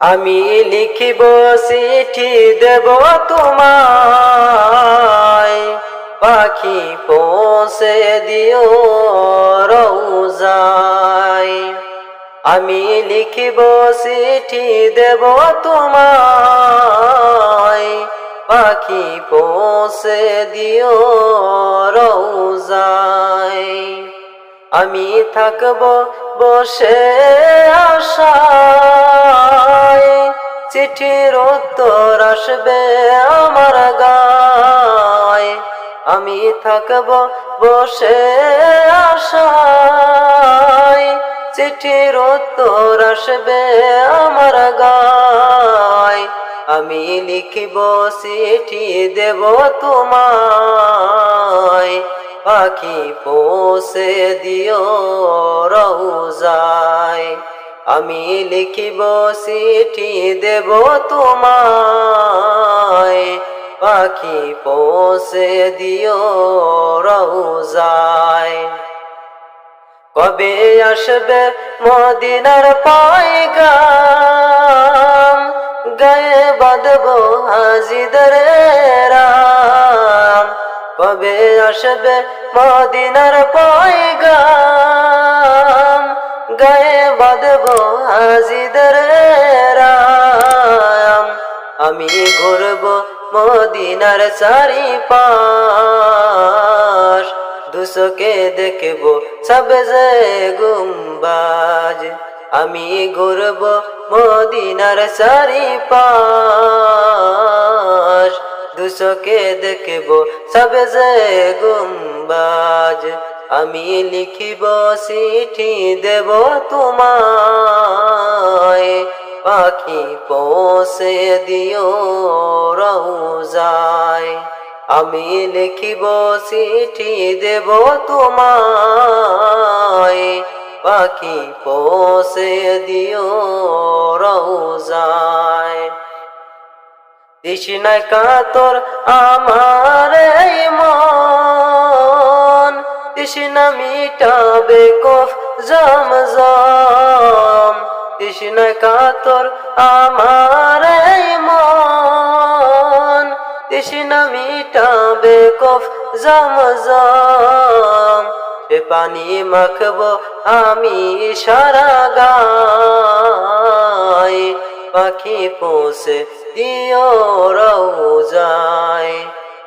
আমি লিখিব চিঠি দেব তোমায়। পাখি পৌঁছে দিও রৌজায় আমি লিখিব চিঠি দেব তোমায়। পাখি পৌঁছে দিও রৌজায় আমি থাকব বসে আশায়। চিঠির উত্তর আসবে আমার গায়। আমি থাকব বসে আশায়। চিঠির উত্তর আসবে আমার গায়। আমি লিখিব চিঠি দেব তোমায়। পাখি পৌঁছে দিও রৌজায় আমি লিখিব চিঠি দেব তোমায়। পাখি পৌঁছে দিও রৌজায় কবে আসবে মদিনার পায়গাম? গায়ে বাঁধব হাজিদের রাম। কবে আসবে মদিনার পায়গাম? বাঁধব হাজিদের রাম আমি ঘুরব মদিনার চারি পাশ দুসকে দেখব সবে যে গুম্বাজ। আমি ঘুরব মদিনার চারি পাশ দুসকে দেখব সবে যে গুম্বাজ। আমি লিখিব চিঠি দেব তোমায়। পাখি পৌঁছে দিও রৌজায় আমি লিখিব চিঠি দেব তোমায়। পাখি পৌঁছে দিও রৌজায় তৃষ্ণায় কাতর আমার তৃষ্ণা মিটাবে কফ জমজম। তৃষ্ণায় কাতর আমার মন। তৃষ্ণা মিটাবে কফ জমজম। সে পানি মাখবো আমি সারা গায়। পাখি পৌঁছে দিও রৌজায়